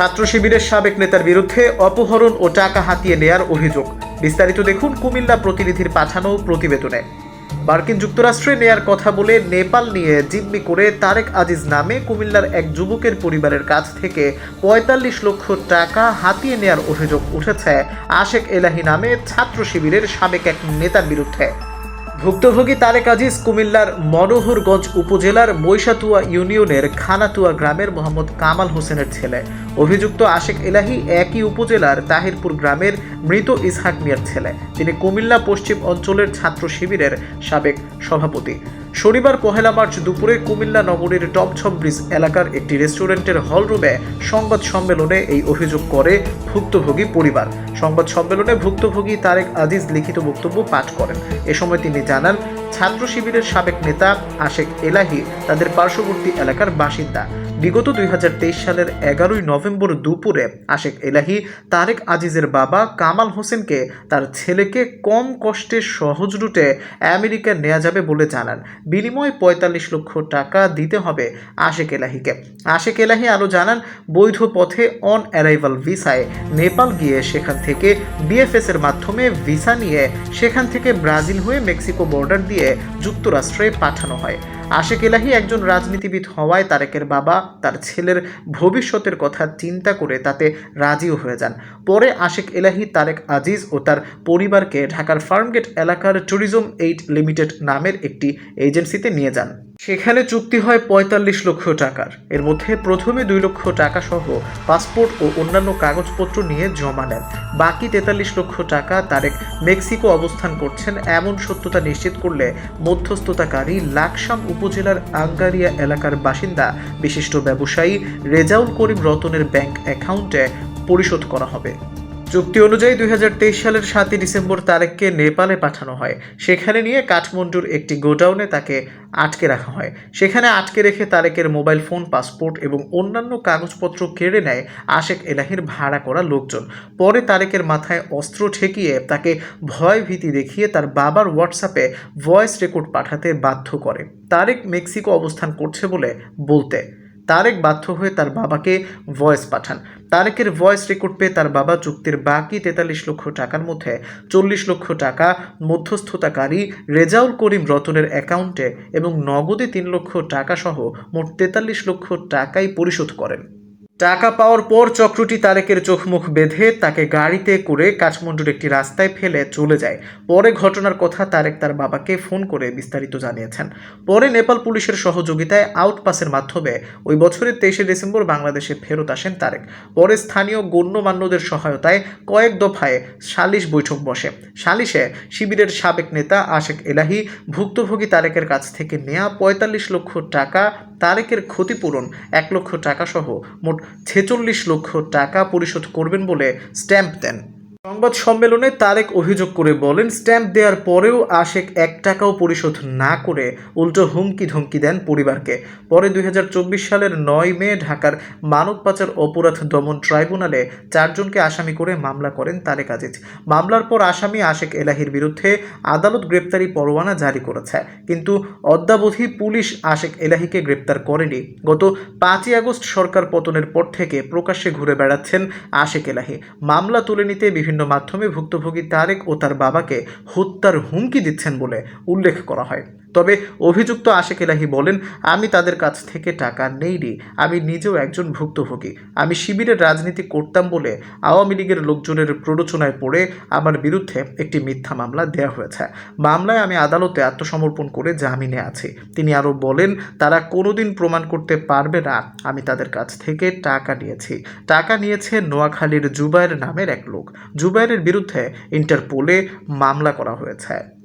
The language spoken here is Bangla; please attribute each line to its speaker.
Speaker 1: ছাত্র শিবিরের সাবেক নেতার বিরুদ্ধে অপহরণ ও টাকা হাতিয়ে নেয়ার অভিযোগ। বিস্তারিত দেখুন কুমিল্লা প্রতিনিধির পাঠানো প্রতিবেদনে। মার্কিন যুক্তরাষ্ট্রে নেয়ার কথা বলে নেপাল নিয়ে জিম্মি করে তারেক আজিজ নামে কুমিল্লার এক যুবকের পরিবারের কাছ থেকে পঁয়তাল্লিশ লক্ষ টাকা হাতিয়ে নেয়ার অভিযোগ উঠেছে আশেক এলাহি নামে ছাত্র শিবিরের সাবেক এক নেতার বিরুদ্ধে। ভুক্তভোগী তারেক আজিজ কুমিল্লার মনোহরগঞ্জ উপজেলার মৈশাতুয়া ইউনিয়নের খানাতুয়া গ্রামের মোহাম্মদ কামাল হোসেনের ছেলে। অভিযুক্ত আশেক এলাহি একই উপজেলার তাহিরপুর গ্রামের মৃত ইসহাক মিয়ার ছেলে। তিনি কুমিল্লা পশ্চিম অঞ্চলের ছাত্র শিবিরের সাবেক সভাপতি। শনিবার পহেলা মার্চ দুপুরে কুমিল্লা নগরীর টপছপ ব্রিজ এলাকার একটি রেস্টুরেন্টের হলরুমে সংবাদ সম্মেলনে এই অভিযোগ করে ভুক্তভোগী পরিবার। সংবাদ সম্মেলনে ভুক্তভোগী তারেক আজিজ লিখিত বক্তব্য পাঠ করেন। এ সময় তিনি জানান ছাত্র শিবিরের সাবেক নেতা আশেক এলাহি, তাদের পার্শ্ববর্তী এলাকার বাসিন্দা। বিগত দুই হাজার তেইশ সালের এগারোই নভেম্বর দুপুরে আশেক এলাহি, তারেক আজিজের বাবা কামাল হোসেনকে তার ছেলেকে কম কষ্টে সহজ রুটে আমেরিকা নেওয়া যাবে বলে জানান। বিনিময়ে পঁয়তাল্লিশ লক্ষ টাকা দিতে হবে আশেক এলাহিকে। আশেক এলাহি আরও জানান, বৈধ পথে অন অ্যারাইভাল ভিসায় নেপাল গিয়ে সেখান থেকে বিএফএস এর মাধ্যমে ভিসা নিয়ে সেখান থেকে ব্রাজিল হয়ে মেক্সিকো বর্ডার দিয়ে যুক্তরাষ্ট্রে পাঠানো হয়। আশেক এলাহি একজন রাজনীতিবিদ হওয়ায় তারেকের বাবা তার ছেলের ভবিষ্যতের কথা চিন্তা করে তাতে রাজিও হয়ে যান। পরে আশেক এলাহি তারেক আজিজ ও তার পরিবারকে ঢাকার ফার্মগেট এলাকার ট্যুরিজম এইট লিমিটেড নামের একটি এজেন্সিতে নিয়ে যান। সেখানে চুক্তি হয় পঁয়তাল্লিশ লক্ষ টাকার। এর মধ্যে প্রথমে দুই লক্ষ টাকা সহ পাসপোর্ট ও অন্যান্য কাগজপত্র নিয়ে জমা নেন। বাকি তেতাল্লিশ লক্ষ টাকা তারেক মেক্সিকো অবস্থান করছেন এমন সত্যতা নিশ্চিত করলে মধ্যস্থতাকারী লাকসাম উপজেলার আঙ্গারিয়া এলাকার বাসিন্দা, বিশিষ্ট ব্যবসায়ী রেজাউল করিম রতনের ব্যাংক অ্যাকাউন্টে পরিশোধ করা হবে। চুক্তি অনুযায়ী দুই হাজার তেইশ সালের সাতই ডিসেম্বর তারেককে নেপালে পাঠানো হয়। সেখানে নিয়ে কাঠমান্ডুর একটি গোডাউনে তাকে আটকে রাখা হয়। সেখানে আটকে রেখে তারেকের মোবাইল ফোন, পাসপোর্ট এবং অন্যান্য কাগজপত্র কেড়ে নেয় আশেক এলাহির ভাড়া করা লোকজন। পরে তারেকের মাথায় অস্ত্র ঠেকিয়ে তাকে ভয় ভীতি দেখিয়ে তার বাবার হোয়াটসঅ্যাপে ভয়েস রেকর্ড পাঠাতে বাধ্য করে। তারেক মেক্সিকো অবস্থান করছে বলে বলতে। তারেক বাধ্য হয়ে তার বাবাকে ভয়েস পাঠান। তারেকের ভয়েস রেকর্ড পেয়ে তার বাবা চুক্তির বাকি তেতাল্লিশ লক্ষ টাকার মধ্যে চল্লিশ লক্ষ টাকা, মধ্যস্থতাকারী রেজাউল করিম রতনের অ্যাকাউন্টে এবং নগদে তিন লক্ষ টাকা সহ মোট তেতাল্লিশ লক্ষ টাকাই পরিশোধ করেন। টাকা পাওয়ার পর চক্রটি তারেকের চোখ মুখ বেঁধে তাকে গাড়িতে করে কাঠমান্ডুর একটি রাস্তায় ফেলে চলে যায়। পরে ঘটনার কথা তারেক তার বাবাকে ফোন করে বিস্তারিত জানিয়েছেন। পরে নেপাল পুলিশের সহযোগিতায় আউটপাসের মাধ্যমে ওই বছরের তেইশে ডিসেম্বর বাংলাদেশে ফেরত আসেন তারেক। পরে স্থানীয় গণ্যমান্যদের সহায়তায় কয়েক দফায় সালিশ বৈঠক বসে। সালিশে শিবিরের সাবেক নেতা আশেক এলাহি ভুক্তভোগী তারেকের কাছ থেকে নেয়া পঁয়তাল্লিশ লক্ষ টাকা তারেকের ক্ষতিপূরণ এক লক্ষ টাকাসহ মোট ছেচল্লিশ লক্ষ টাকা পরিশোধ করবেন বলে স্ট্যাম্প দেন। সংবাদ সম্মেলনে তারেক অভিযোগ করে বলেন, স্ট্যাম্প দেওয়ার পরেও আশেক এক টাকাও পরিশোধ না করে উল্টো হুমকি ধমকি দেন পরিবারকে। পরে দুই সালের নয় মে ঢাকার মানব পাচার অপরাধ দমন ট্রাইব্যুনালে চারজনকে আসামি করে মামলা করেন তারেক আজিজ। মামলার পর আসামি আশেক এলাহির বিরুদ্ধে আদালত গ্রেপ্তারি পরোয়ানা জারি করেছে। কিন্তু অদ্যাবধি পুলিশ আশেক এলাহিকে গ্রেপ্তার করেনি। গত পাঁচই আগস্ট সরকার পতনের পর থেকে প্রকাশ্যে ঘুরে বেড়াচ্ছেন আশেক এলাহি। মামলা তুলে নিতে বিভিন্ন মাধ্যমে ভুক্তভোগী তারেক ও তার বাবাকে হত্যার হুমকি দিচ্ছেন বলে উল্লেখ করা হয়। তবে অভিযুক্ত আশেক এলাহি বলেন, আমি তাদের কাছ থেকে টাকা নেইনি আমি নিজেও একজন ভুক্তভোগী। আমি শিবিরের রাজনীতি করতাম বলে আওয়ামী লীগের লোকজনের প্ররোচনায় পড়ে আমার বিরুদ্ধে একটি মিথ্যা মামলা দেওয়া হয়েছে। মামলায় আমি আদালতে আত্মসমর্পণ করে জামিনে আছি। তিনি আরও বলেন, তারা কোনোদিন প্রমাণ করতে পারবে না, আমি তাদের কাছ থেকে টাকা নিয়েছি। টাকা নিয়েছে নোয়াখালীর জুবায়ের নামের এক লোক। জুবায়েরের বিরুদ্ধে ইন্টারপোলে মামলা করা হয়েছে।